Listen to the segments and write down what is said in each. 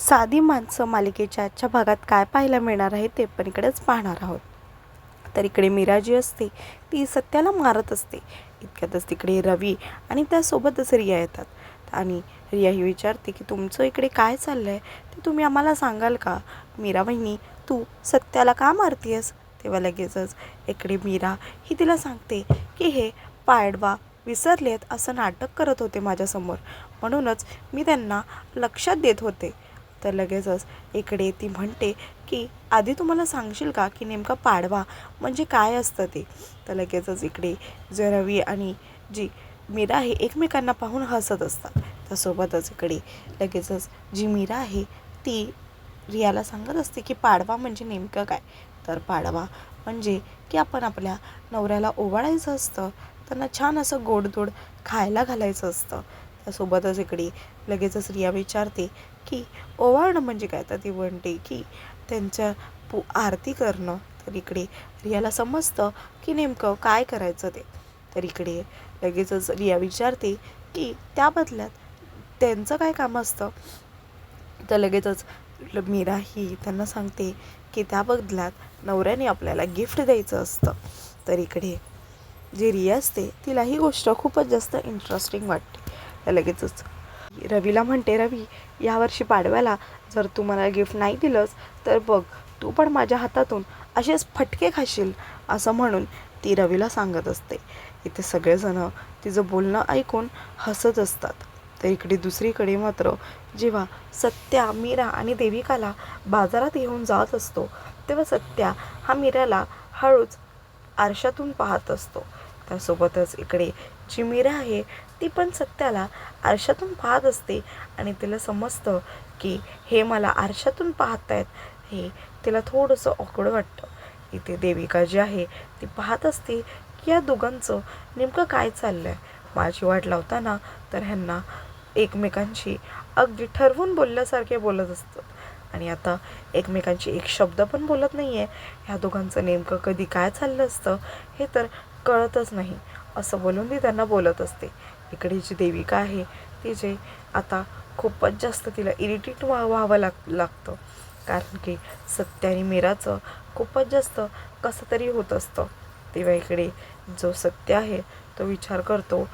साधी माणसं मालिकेच्या आजच्या भागात काय पाहायला मिळणार आहे ते पण इकडेच पाहणार आहोत. तर इकडे मीरा जी असते ती सत्याला मारत असते. इतक्यातच तिकडे रवी आणि त्यासोबतच रिया येतात. आणि रिया ही विचारते की तुमचं इकडे काय चाललं आहे ते तुम्ही आम्हाला सांगाल का? मीरा बहिणी तू सत्याला का मारतीयस? तेव्हा लगेचच इकडे मीरा ही तिला सांगते की हे पाडवा विसरलेत असं नाटक करत होते माझ्यासमोर. म्हणूनच मी त्यांना लक्षात देत होते. तर लगेचच इकडे ती म्हणते की आधी तुम्हाला सांगशील का की नेमका पाडवा म्हणजे काय असतं ते? तर लगेचच इकडे जे रवी आणि जी मीरा आहे एकमेकांना पाहून हसत असतात. त्यासोबतच इकडे लगेचच जी मीरा आहे ती रियाला सांगत असते की पाडवा म्हणजे नेमकं काय? तर पाडवा म्हणजे की आपण आपल्या नवऱ्याला ओवाळायचं असतं त्यांना छान असं गोडधोड खायला घालायचं असतं. त्यासोबतच इकडे लगेचच रिया विचारते की ओवाळणं म्हणजे काय? तर ती म्हणते की त्यांच्या पू आरती करणं. तर इकडे रियाला समजतं की नेमकं काय करायचं ते. तर इकडे लगेचच रिया विचारते की त्या बदल्यात त्यांचं काय काम असतं? तर लगेचच मीरा ही त्यांना सांगते की त्या बदल्यात नवऱ्याने आपल्याला गिफ्ट द्यायचं असतं. तर इकडे जी रिया असते तिला ही गोष्ट खूपच जास्त इंटरेस्टिंग वाटते. तर लगेचच रवीला म्हणते रवी यावर्षी पाडव्याला जर तू मला गिफ्ट नाही दिलंस तर बघ तू पण माझ्या हातातून असेच फटके खाशील असं म्हणून ती रवीला सांगत असते. इथे सगळेजणं तिचं बोलणं ऐकून हसत असतात. तर इकडे दुसरीकडे मात्र जेव्हा सत्या मीरा आणि देविकाला बाजारात येऊन जात असतो तेव्हा सत्या हा मीराला हळूच आरशातून पाहत असतो. त्यासोबतच इकडे जी मीरा आहे ती पण सत्याला आरशातून पाहत असते आणि तिला समजतं की हे मला आरशातून पाहतायत हे तिला थोडंसं ऑकड वाटतं. इथे देविका जी आहे ती पाहत असते की या दोघांचं नेमकं काय चाललं आहे माझी वाट लावताना तर ह्यांना एकमेकांशी अगदी ठरवून बोलल्यासारखे बोलत असतात आणि आता एकमेकांशी एक शब्द पण बोलत नाही आहे ह्या दोघांचं नेमकं कधी काय चाललं असतं हे तर कळतच नाही असं बोलून ती त्यांना बोलत असते. इकडे जी देविका आहे तिचे आता खूपच जास्त तिला इरिटेट व्हा व्हावं लाग लागतं. कारण की सत्य आणि मीराचं खूपच जास्त कसं तरी होत असतं. तेव्हा इकडे जो सत्य आहे तो विचार करतो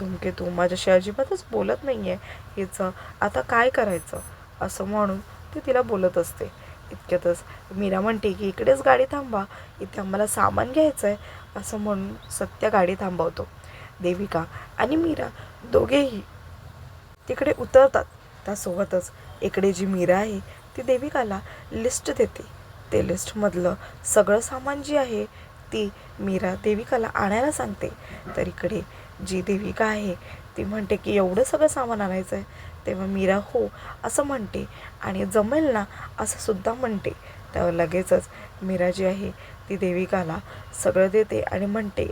तुमके तू माझ्याशी अजिबातच बोलत नाही आहे हिचं आता काय करायचं? असं म्हणून ती तिला बोलत असते. इतक्यातच मीरा म्हणते की इकडेच गाडी थांबा. इथे आम्हाला सामान घ्यायचं आहे असं म्हणून सत्य गाडी थांबवतो. देविका आणि मीरा दोघेही तिकडे उतरतात. त्यासोबतच इकडे जी मीरा आहे ती देविकाला लिस्ट देते. ते लिस्टमधलं सगळं सामान जी आहे ती मीरा देविकाला आणायला सांगते. तर इकडे जी देविका आहे ती म्हणते की एवढं सगळं सामान आणायचं आहे तेव्हा मीरा हो असं म्हणते आणि जमेल ना असं सुद्धा म्हणते. तेव्हा लगेचच मीरा जी आहे ती देविकाला सगळं देते आणि म्हणते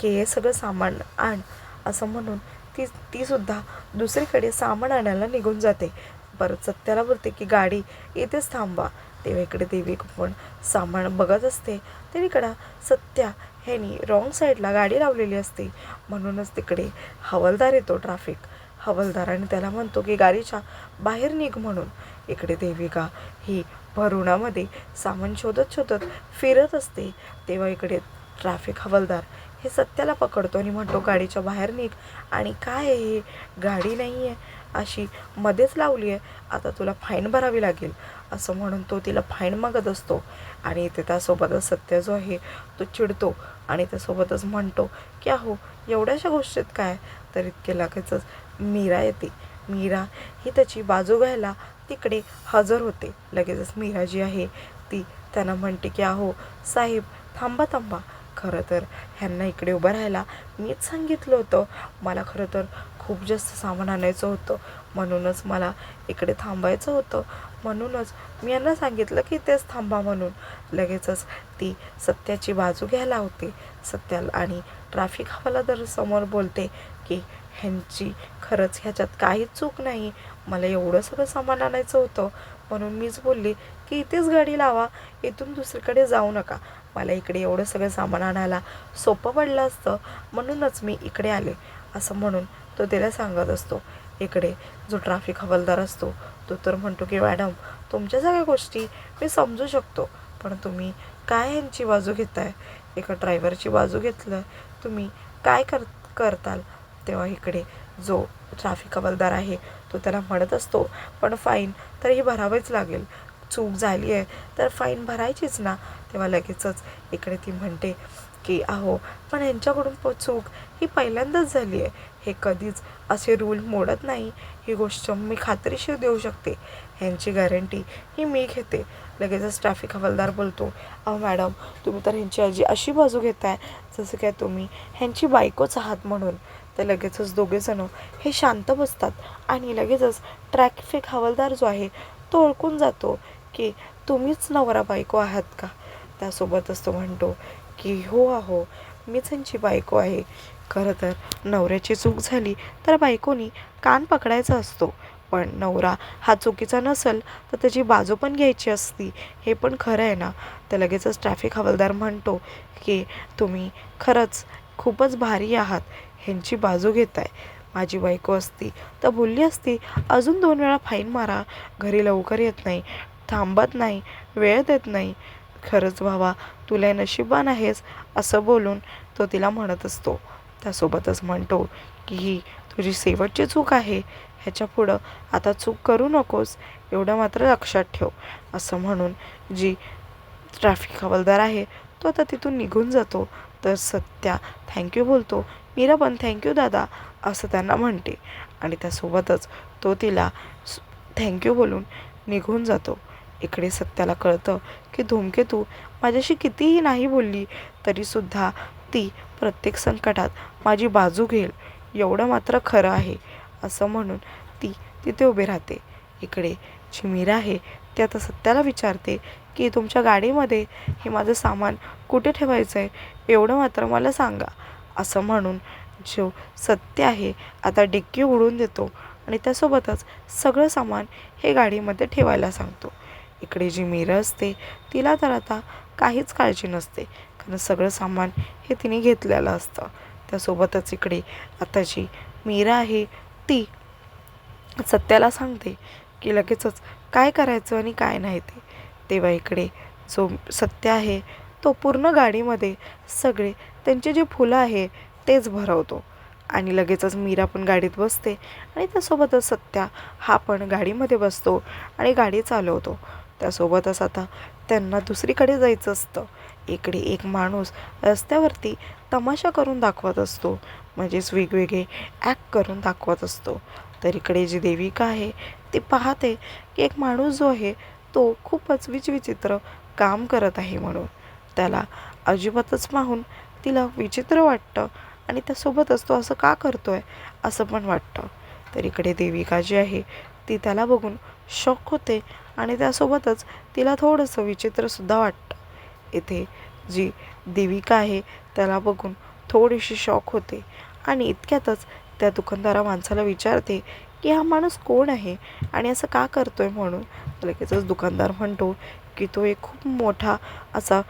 की हे सगळं सामान आण असं म्हणून ती तीसुद्धा दुसरीकडे सामान आणायला निघून जाते. परत सत्याला बोलते की गाडी इथेच थांबा तेव्हा इकडे देविका पण सामान बघत असते. तिकडं इकडं सत्या ह्यानी रॉंग साईडला गाडी लावलेली असते. म्हणूनच तिकडे हवालदार येतो ट्रॅफिक हवालदार आणि त्याला म्हणतो की गाडीच्या बाहेर निघ म्हणून. इकडे देविका ही भरुणामध्ये सामान शोधत शोधत फिरत असते. तेव्हा इकडे ट्रॅफिक हवालदार हे सत्याला पकडतो आणि म्हणतो गाडीच्या बाहेर निघ. आणि काय आहे हे? गाडी नाही आहे. अशी मध्येच लावली आहे. आता तुला फाईन भरावी लागेल. असं म्हणून तो तिला फाईन मागत असतो. आणि इथे त्यासोबतच सत्य जो आहे तो चिडतो आणि त्यासोबतच म्हणतो की अहो एवढ्याशा गोष्टीत काय? तर इतके लगेचच मीरा येते. मीरा ही त्याची बाजू घ्यायला तिकडे हजर होते. लगेचच मीरा जी आहे. ती त्यांना म्हणते की अहो साहेब थांबा थांबा. खरं तर ह्यांना इकडे उभं राहायला मीच सांगितलं होतं. मला खरं तर खूप जास्त सामान आणायचं होतं. म्हणूनच मला इकडे थांबायचं होतं. म्हणूनच मी यांना सांगितलं की तेच थांबा म्हणून. लगेचच ती सत्याची बाजू घ्यायला होते. सत्याला आणि ट्रॅफिक तर समोर बोलते की ह्यांची खरंच ह्याच्यात काहीच चूक नाही. मला एवढं सगळं सामान आणायचं होतं. म्हणून मीच बोलली की इथेच गाडी लावा. इथून दुसरीकडे जाऊ नका. मला इकडे एवढं सगळं सामान आणायला सोपं पडलं असतं. म्हणूनच मी इकडे आले. असं म्हणून तो त्याला सांगत असतो इकडे जो ट्रॅफिक हवालदार असतो तो तर म्हणतो की मॅडम तुमच्या सगळ्या गोष्टी मी समजू शकतो. पण तुम्ही काय यांची बाजू घेताय? एका ड्रायव्हरची बाजू घेतलं तुम्ही काय कर करताल? तेव्हा इकडे जो ट्रॅफिक हवालदार आहे तो त्याला म्हणत असतो पण फाईन तर ही भरावेच लागेल. चूक झाली आहे तर फाईन भरायचीच ना. तेव्हा लगेचच इकडे ती म्हणते की अहो पण यांच्याकडून चूक ही पहिल्यांदाच झाली आहे. हे कधीच असे रूल मोडत नाही. ही गोष्ट मी खात्रीशीर देऊ शकते. ह्यांची गॅरंटी ही मी घेते. लगेचच ट्रॅफिक हवालदार बोलतो अहो मॅडम तुम्ही तर ह्यांची आजी अशी बाजू घेताय जसं काय तुम्ही ह्यांची बायकोच आहात म्हणून. तर लगेचच दोघेजणं हे शांत बसतात आणि लगेचच ट्रॅफिक हवालदार जो आहे तो ओळखून जातो की तुम्हीच नवरा बायको आहात का? त्यासोबतच तो म्हणतो की हो आहो मीच ह्यांची बायको आहे. खरं तर नवऱ्याची चूक झाली तर बायकोनी कान पकडायचा असतो. पण नवरा हा चुकीचा नसेल तर त्याची बाजू पण घ्यायची असती. हे पण खरं आहे ना. तर लगेचच ट्रॅफिक हवालदार म्हणतो की तुम्ही खरंच खूपच भारी आहात. ह्यांची बाजू घेताय. माझी बायको असती तर बोलली असती अजून दोन वेळा फाईन मारा. घरी लवकर येत नाही. थांबत नाही. वेळ देत नाही. खरंच भावा तुला नशिबान आहेस असं बोलून तो तिला म्हणत असतो. त्यासोबतच म्हणतो की ही तुझी शेवटची चूक आहे. ह्याच्या पुढं आता चूक करू नकोस एवढं मात्र लक्षात ठेव असं म्हणून जी ट्रॅफिक हवालदार आहे तो आता तिथून निघून जातो. तर सत्या थँक्यू बोलतो. मीरा पण थँक्यू दादा असं त्यांना म्हणते. आणि त्यासोबतच तो तिला थँक्यू बोलून निघून जातो. इकडे सत्याला कळतं की धूमकेतू माझ्याशी कितीही नाही बोलली तरीसुद्धा ती प्रत्येक संकटात माझी बाजू घेईल. एवढं मात्र खरं आहे. असं म्हणून ती तिथे उभी राहते. इकडे जी मीरा आहे ती आता सत्याला विचारते की तुमच्या गाडीमध्ये हे माझं सामान कुठे ठेवायचं आहे एवढं मात्र मला सांगा. असं म्हणून जो सत्य आहे आता डिक्की उडून देतो आणि त्यासोबतच सगळं सामान हे गाडीमध्ये ठेवायला सांगतो. इकडे जी मीरा असते तिला तर आता काहीच काळजी नसते कारण सगळं सामान हे तिने घेतलेलं असतं. त्यासोबतच इकडे आता जी मीरा आहे ती. सत्याला सांगते की लगेचच काय करायचं आणि काय नाही ते. तेव्हा इकडे जो सत्य आहे तो पूर्ण गाडीमध्ये सगळे त्यांचे जे फुलं आहे तेच भरवतो. आणि लगेचच मीरा पण गाडीत बसते आणि त्यासोबतच सत्या हा पण गाडीमध्ये बसतो आणि गाडी चालवतो. त्यासोबतच आता त्यांना दुसरीकडे जायचं असतं. इकडे एक माणूस रस्त्यावरती तमाशा करून दाखवत असतो. म्हणजेच वेगवेगळे ॲक्ट करून दाखवत असतो. तर इकडे जी देविका आहे ती पाहते की एक माणूस जो आहे तो खूपच विचविचित्र काम करत आहे म्हणून. त्याला अजिबातच पाहून तिला विचित्र वाटतं आणि त्यासोबतच तो असं का करतो आहे असं पण वाटतं. तर इकडे देविका जी आहे ती त्याला बघून शॉक होते आणि त्यासोबतच तिला थोडंसं विचित्रसुद्धा वाटतं. इथे जी देविका आहे त्याला बघून थोडीशी शॉक होते आणि इतक्यातच त्या दुकानदारा माणसाला विचारते की हा माणूस कोण आहे? आणि असं का करतो आहे म्हणून लगेचच दुकानदार म्हणतो की तो एक खूप मोठा असा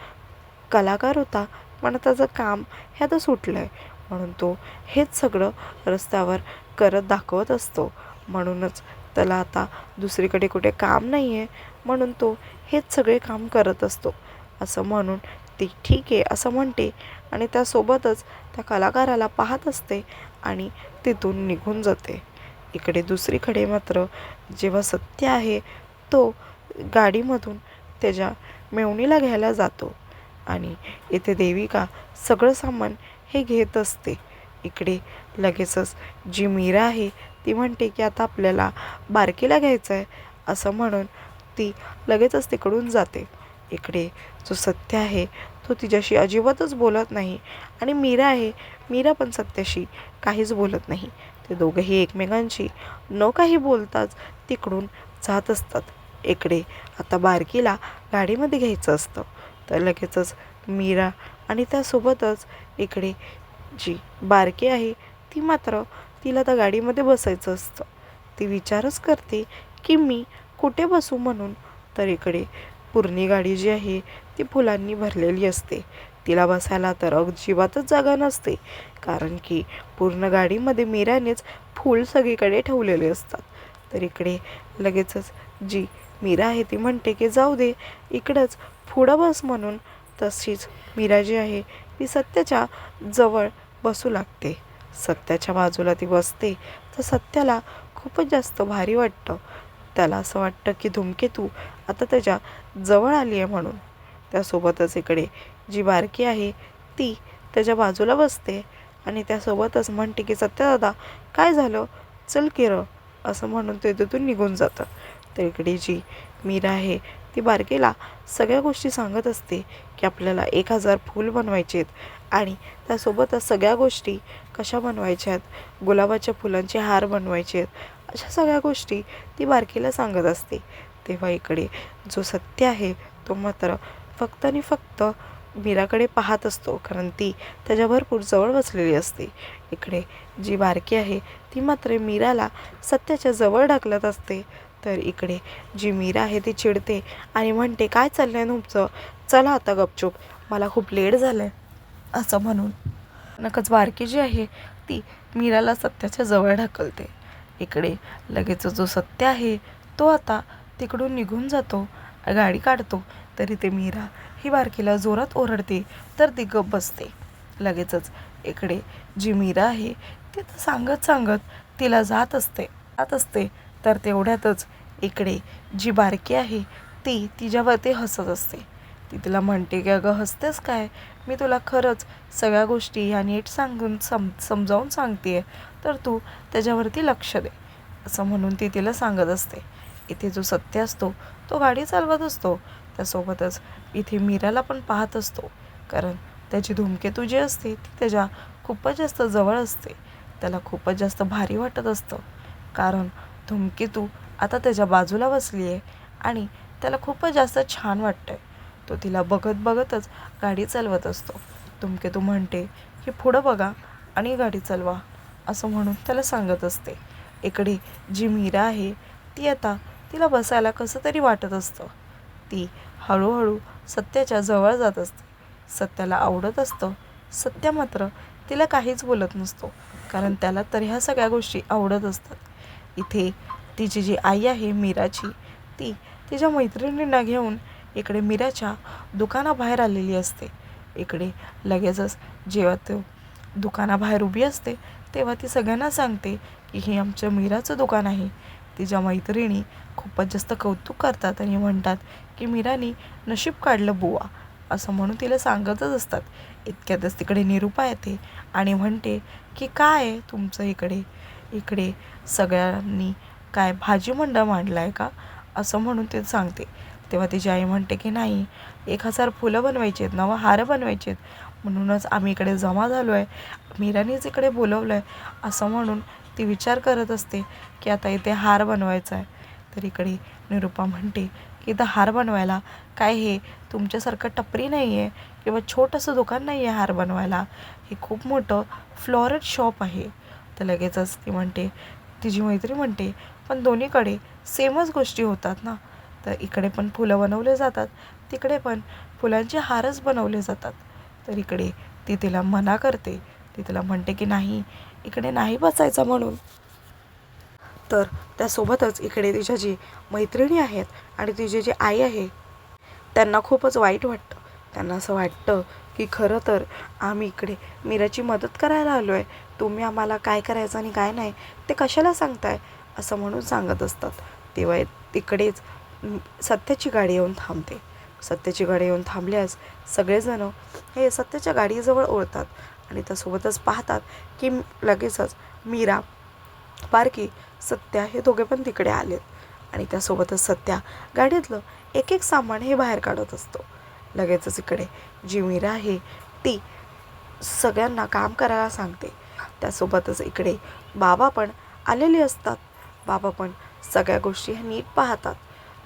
कलाकार होता. पण त्याचं काम हे आता सुटलं आहे म्हणून तो हेच सगळं रस्त्यावर करत दाखवत असतो. म्हणूनच त्याला आता दुसरीकडे कुठे काम नाही आहे म्हणून तो हेच सगळे काम करत असतो. असं म्हणून ती ठीक आहे असं म्हणते. आणि त्यासोबतच त्या कलाकाराला पाहत असते आणि तिथून निघून जाते. इकडे दुसरीकडे मात्र जेव्हा सत्य आहे तो गाडीमधून त्याच्या मेवणीला घ्यायला जातो आणि इथे देविका सगळं सामान हे घेत असते. इकडे लगेचच जी मीरा आहे ती म्हणते की आता आपल्याला बारकीला घ्यायचं आहे असं म्हणून ती लगेचच तिकडून जाते. इकडे जो सत्य आहे तो तिच्याशी अजिबातच बोलत नाही. आणि मीरा आहे मीरा पण सत्याशी काहीच बोलत नाही. ते दोघंही एकमेकांशी न काही बोलताच तिकडून जात असतात. इकडे आता बारकीला गाडीमध्ये घ्यायचं असतं. तर लगेचच मीरा आणि त्यासोबतच इकडे जी बारकी आहे ती मात्र तिला त्या गाडीमध्ये बसायचं असतं. ती विचारच करते की मी कुठे बसू म्हणून? तर इकडे पूर्णी गाडी जी आहे ती फुलांनी भरलेली असते. तिला बसायला तर अजिबातच जागा नसते कारण की पूर्ण गाडीमध्ये मीरानेच फूल सगळीकडे ठेवलेले असतात. तर इकडे लगेचच जी मीरा आहे ती म्हणते की जाऊ दे इकडंच पुढं बस म्हणून. तशीच मीरा जी आहे ती सत्याच्या जवळ बसू लागते. सत्याच्या बाजूला ती बसते तर सत्याला खूपच जास्त भारी वाटतं. त्याला असं वाटतं की धूमकेतू आता त्याच्याजवळ आली आहे म्हणून. त्यासोबतच इकडे जी बारकी आहे ती त्याच्या बाजूला बसते आणि त्यासोबतच म्हणते की सत्यदादा काय झालं? चल किरं असं म्हणून ते तिथून निघून जातं तर इकडे जी मीरा आहे ती बारकेला सगळ्या गोष्टी सांगत असते की आपल्याला एक हजार फूल बनवायचे आहेत आणि त्यासोबतच सगळ्या गोष्टी कशा बनवायच्या आहेत? गुलाबाच्या फुलांचे हार बनवायचे आहेत. अशा सगळ्या गोष्टी ती बारकीला सांगत असते. तेव्हा इकडे जो सत्य आहे तो मात्र फक्त आणि फक्त मीराकडे पाहत असतो. कारण ती त्याच्या भरपूर जवळ बसलेली असते. इकडे जी बारकी आहे ती मात्र मीराला सत्याच्या जवळ ढकलत असते. तर इकडे जी मीरा आहे ती चिडते आणि म्हणते काय चाललंय तुमचं? चला आता गपचूप. मला खूप लेट झालं आहे असं म्हणून नकच बारकी जी आहे ती मीराला सत्याच्या जवळ ढकलते. इकडे. लगेच जो सत्य आहे तो आता तिकडून निघून जातो. गाडी काढतो. तरी ते मीरा ही बारकीला जोरात ओरडते तर ती गप बसते. लगेचच इकडे जी मीरा आहे ती तर सांगत सांगत तिला जात असते जात असते. तर तेवढ्यातच इकडे जी बारकी आहे ती तिच्यावरती हसत असते. ती तिला म्हणते की अगं हसतेस काय? मी तुला खरंच सगळ्या गोष्टी ह्या नीट सांगून सम समजावून सांगते तर तू त्याच्यावरती लक्ष दे असं म्हणून ती तिला सांगत असते. इथे जो सत्य असतो तो गाडी चालवत असतो. त्यासोबतच इथे मीराला पण पाहत असतो. कारण त्याची धूमकेतू जी असते ती त्याच्या खूपच जास्त जवळ असते. त्याला खूपच जास्त भारी वाटत असतं. कारण धूमकेतू आता त्याच्या बाजूला बसली आहे आणि त्याला खूपच जास्त छान वाटतं आहे तो तिला बघत बघतच गाडी चालवत असतो. धूमकेतू म्हणते की पुढं बघा आणि गाडी चालवा. असं म्हणून त्याला सांगत असते. इकडे जी मीरा आहे ती आता तिला बसायला कसं तरी वाटत असतं. ती हळूहळू सत्याच्या जवळ जात असते. सत्याला आवडत असतं. सत्य मात्र तिला काहीच बोलत नसतो कारण त्याला तर ह्या सगळ्या गोष्टी आवडत असतात. इथे तिची जी आई आहे मीराची ती तिच्या मैत्रिणींना घेऊन इकडे मीराच्या दुकानाबाहेर आलेली असते. इकडे लगेचच जेव्हा तो दुकानाबाहेर उभी असते तेव्हा ती सगळ्यांना सांगते की हे आमच्या मीराचं दुकान आहे. तिच्या मैत्रिणी खूपच जास्त कौतुक करतात आणि म्हणतात की मीरानी नशीब काढलं बुवा असं म्हणून तिला सांगतच असतात. इतक्यातच तिकडे निरूपा येते आणि म्हणते की काय आहे तुमचं इकडे? इकडे सगळ्यांनी काय भाजी मंडळ मांडला आहे का? असं म्हणून ते सांगते. तेव्हा तिची आई म्हणते की नाही एक हजार फुलं बनवायची आहेत नवं हार बनवायचे आहेत. म्हणूनच आम्ही इकडे जमा झालो आहे मीरानीच इकडे बोलवलं आहे असं म्हणून ती विचार करत असते की आता इथे हार बनवायचा आहे तर इकडे निरुपा म्हणते की इथं हार बनवायला? काय हे? तुमच्यासारखं टपरी नाही आहे किंवा छोटंसं दुकान नाही आहे हार बनवायला? हे खूप मोठं फ्लॉरेट शॉप आहे. तर लगेचच ती म्हणते तिची मैत्री म्हणते पण दोन्हीकडे सेमच गोष्टी होतात ना? तर इकडे पण फुलं बनवले जातात तिकडे पण फुलांचे हारच बनवले जातात. तर इकडे ती तिला मना करते. ती तिला म्हणते की नाही इकडे नाही बसायचं म्हणून. तर त्यासोबतच इकडे तिच्या जी मैत्रिणी आहेत आणि तिची जी आई आहे त्यांना खूपच वाईट वाटतं. त्यांना असं वाटतं की खरं तर आम्ही इकडे मीराची मदत करायला आलो आहे तुम्ही आम्हाला काय करायचं आणि काय नाही ते कशाला सांगताय? असं म्हणून सांगत असतात. तेव्हा तिकडेच सत्याची गाडी येऊन थांबते. सत्याची गाडी येऊन थांबल्यास सगळेजण हे सत्याच्या गाडीजवळ ओळतात आणि त्यासोबतच पाहतात की लगेचच मीरा बारकी सत्या हे दोघे पण तिकडे आलेत. आणि त्यासोबतच सत्या गाडीतलं एक एक सामान हे बाहेर काढत असतो. लगेचच इकडे जी मीरा आहे ती सगळ्यांना काम करायला सांगते. त्यासोबतच इकडे बाबा पण आलेले असतात. बाबा पण सगळ्या गोष्टी ह्या नीट पाहतात.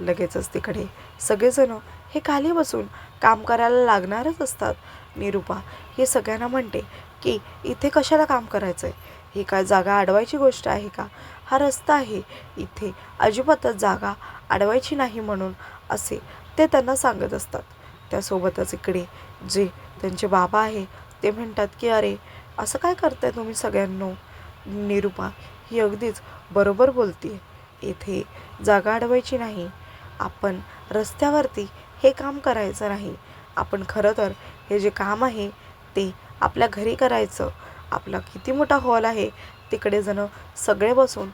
लगेचच तिकडे सगळेजण हे खाली बसून काम करायला लागणारच असतात. निरूपा हे सगळ्यांना म्हणते की इथे कशाला काम करायचं आहे ही काय जागा अडवायची गोष्ट आहे का? हा रस्ता आहे. इथे अजिबातच जागा अडवायची नाही म्हणून असे ते त्यांना सांगत असतात. त्यासोबतच इकडे जे त्यांचे बाबा आहे ते म्हणतात की अरे असं काय करताय तुम्ही सगळ्यांनो? निरुपा ही अगदीच बरोबर बोलते इथे जागा अडवायची नाही. आपण रस्त्यावरती हे काम करायचं नाही. आपण खरं तर हे जे काम आहे ते आपल्या घरी करायचं. आपला किती मोठा हॉल आहे तिकडे जण सगळे बसून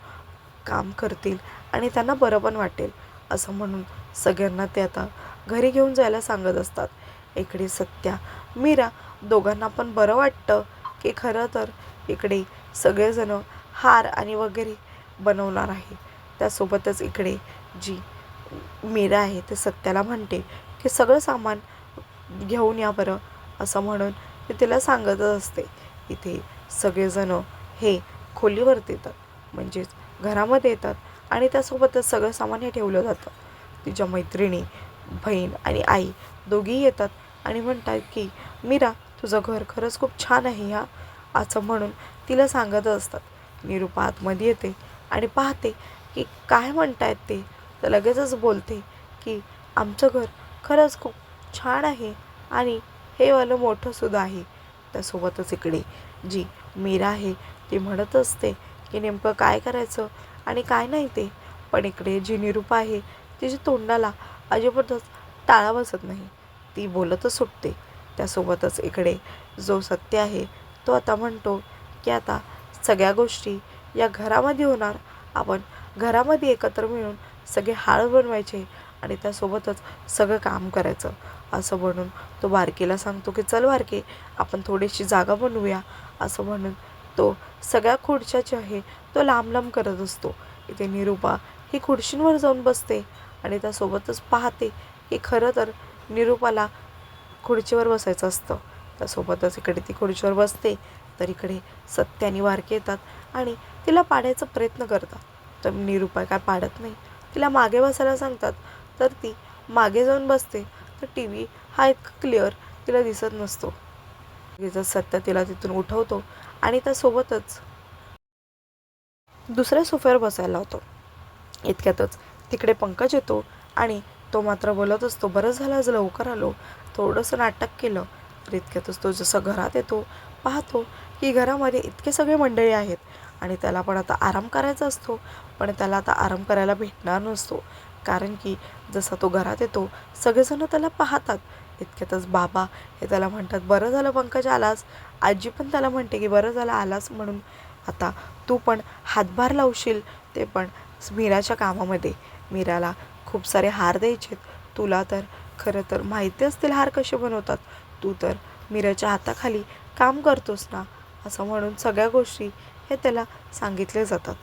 काम करतील आणि त्यांना बरं पण वाटेल असं म्हणून सगळ्यांना ते आता घरी घेऊन जायला सांगत असतात. इकडे सत्या मीरा दोघांना पण बरं वाटतं की खरं तर इकडे सगळेजणं हार आणि वगैरे बनवणार आहे. त्यासोबतच इकडे जी मीरा आहे ते सत्याला म्हणते की सगळं सामान घेऊन या बरं असं म्हणून ते तिला सांगतच असते. इथे सगळेजणं हे खोलीवरती येतात म्हणजेच घरामध्ये येतात आणि त्यासोबतच सगळं सामान हे ठेवलं जातं. तिच्या मैत्रिणी बहीण आणि आई दोघीही येतात आणि म्हणतात की मीरा तुझं घर खरंच खूप छान आहे ह्या असं म्हणून तिला सांगत असतात. निरूपा आतमध्ये येते आणि पाहते की काय म्हणतायत ते. तर लगेचच बोलते की आमचं घर खरंच खूप छान आहे आणि हे वालं मोठंसुद्धा आहे. त्यासोबतच इकडे जी मीरा आहे ती म्हणत असते की नेमकं काय करायचं आणि काय नाही ते? पण इकडे जी निरूपा आहे तिच्या तोंडाला अजिबातच टाळा बसत नाही. ती बोलतच सुटते. त्यासोबतच इकडे जो सत्य आहे तो आता म्हणतो की आता सगळ्या गोष्टी या घरामध्ये होणार. आपण घरामध्ये एकत्र मिळून सगळे हाळ बनवायचे आणि त्यासोबतच सगळं काम करायचं. असं म्हणून तो बारकीला सांगतो की चल बारके आपण थोडीशी जागा बनवूया. असं म्हणून तो सगळ्या खुर्च्या जे आहे तो लांब लांब करत असतो. इथे निरूपा ही खुर्चींवर जाऊन बसते आणि त्यासोबतच पाहते की खरं तर निरूपाला खुर्चीवर बसायचं असतं. त्यासोबतच इकडे ती खुर्चीवर बसते तर इकडे सत्य आणि वारके येतात आणि तिला पाडायचा प्रयत्न करतात. तर निरूपा काय पाडत नाही. तिला मागे बसायला सांगतात. तर ती मागे जाऊन बसते. तर टी व्ही हा इतका क्लिअर तिला दिसत नसतो. तिचं सत्य तिला तिथून उठवतो आणि त्यासोबतच दुसऱ्या सोफ्यावर बसायला लावतो. इतक्यातच तिकडे पंकज येतो आणि तो मात्र बोलत असतो बरं झालं आज लवकर आलो. थोडंसं नाटक केलं तर इतक्यातच तो जसं घरात येतो पाहतो की घरामध्ये इतके सगळे मंडळी आहेत. आणि त्याला पण आता आराम करायचा असतो. पण त्याला आता आराम करायला भेटणार नसतो. कारण की जसा तो घरात येतो सगळेजण त्याला पाहतात. इतक्यातच बाबा हे त्याला म्हणतात बरं झालं पंकज आलास. आजी पण त्याला म्हणते की बरं झालं आलास. म्हणून आता तू पण हातभार लावशील ते पण मीराच्या कामामध्ये. मीराला खूप सारे हार द्यायचेत. तुला तर खरं तर माहिती असतील हार कसे बनवतात. तू तर मीराच्या हाताखाली काम करतोस ना असं म्हणून सगळ्या गोष्टी हे त्याला सांगितले जातात.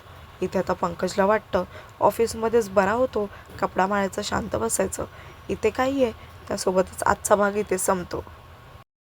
इथे आता पंकजला वाटतं ऑफिसमध्येच बरा होतो कपडा मारायचं शांत बसायचं. इथे काही आहे त्यासोबतच आजचा भाग इथे संपतो.